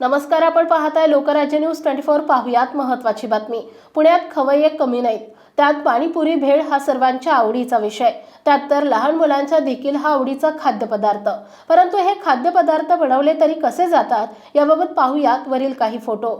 नमस्कार आपण पाहताय लोकराज्य न्यूज ट्वेंटी फोर पाहुयात महत्वाची बातमी. पुण्यात खवय्ये कमी नाहीत. त्यात पाणीपुरी भेळ हा सर्वांच्या आवडीचा विषय. त्यात तर लहान मुलांचा देखील हा आवडीचा खाद्यपदार्थ. परंतु हे खाद्यपदार्थ बनवले तरी कसे जातात याबाबत पाहुयात वरील काही फोटो.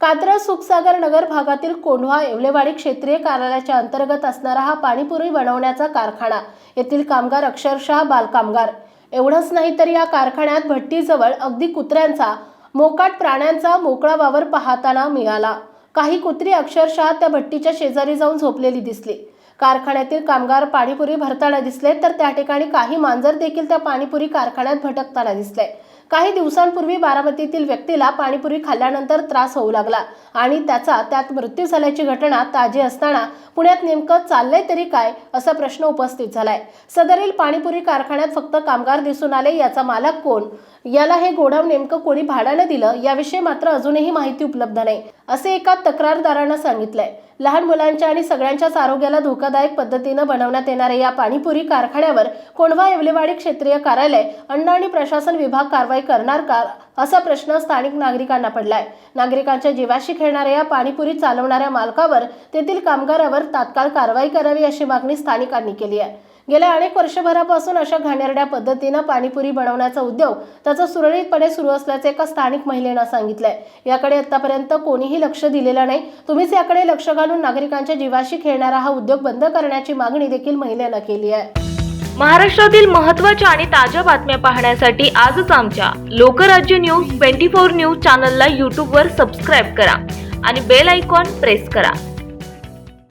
कात्रज सुखसागर नगर भागातील कोंढवा येवलेवाडी क्षेत्रीय कार्यालयाच्या अंतर्गत असणारा हा पाणीपुरी बनवण्याचा कारखाना. येथील कामगार अक्षरशः बालकामगार. एवढंच नाही तर या कारखान्यात भट्टीजवळ अगदी कुत्र्यांचा मोकाट प्राण्यांचा मोकळा वावर पाहताना मिळाला. काही कुत्री अक्षरशः त्या भट्टीच्या शेजारी जाऊन झोपलेली दिसली. कारखान्यातील कामगार पाणीपुरी भरताना दिसले तर त्या ठिकाणी काही मांजर देखील त्या पाणीपुरी कारखान्यात भटकताना दिसले. काही दिवसांपूर्वी बारामतीतील व्यक्तीला पाणीपुरी खाल्ल्यानंतर त्रास होऊ लागला आणि त्याचा त्यात मृत्यू झाल्याची घटना ताजी असताना पुण्यात नेमकं चाललंय तरी काय असा प्रश्न उपस्थित झालाय. सदरील पाणीपुरी कारखान्यात फक्त कामगार दिसून आले याचा मालक कोण? याला हे गोडाऊन नेमकं कोणी भाड्यानं दिलं? याविषयी मात्र अजूनही माहिती उपलब्ध नाही असे एका तक्रारदारानं सांगितलंय. लहान मुलांच्या आणि सगळ्यांच्याच आरोग्याला धोकादायक पद्धतीनं बनवण्यात येणाऱ्या या पाणीपुरी कारखान्यावर कोंढवा येवलेवाडी क्षेत्रीय कार्यालय अन्न आणि प्रशासन विभाग कारवाई करणार का असा प्रश्न स्थानिक नागरिकांना पडलाय. नागरिकांच्या जीवाशी खेळणाऱ्या या पाणीपुरी चालवणाऱ्या मालकावर तेथील कामगारावर तात्काळ कारवाई करावी अशी मागणी स्थानिकांनी केली आहे. गेल्या अनेक वर्षभरापासून अशा घाणेरड्या पद्धतीनं पाणीपुरी बनवण्याचा उद्योग त्याचा सुरळीतपणे सुरू असल्याचं एका स्थानिक महिलेनं सांगितलंय. याकडे आतापर्यंत कोणीही लक्ष दिलेलं नाही. तुम्हीच याकडे लक्ष घालून नागरिकांच्या जीवाशी खेळणारा हा उद्योग बंद करण्याची मागणी देखील महिलेनं केली आहे. महाराष्ट्रातील महत्त्वाच्या आणि ताज्या बातम्या पाहण्यासाठी आजच आमच्या Lokrajya news twenty four news चॅनलला यूट्यूबवर सबस्क्राईब करा आणि बेल आयकॉन प्रेस करा.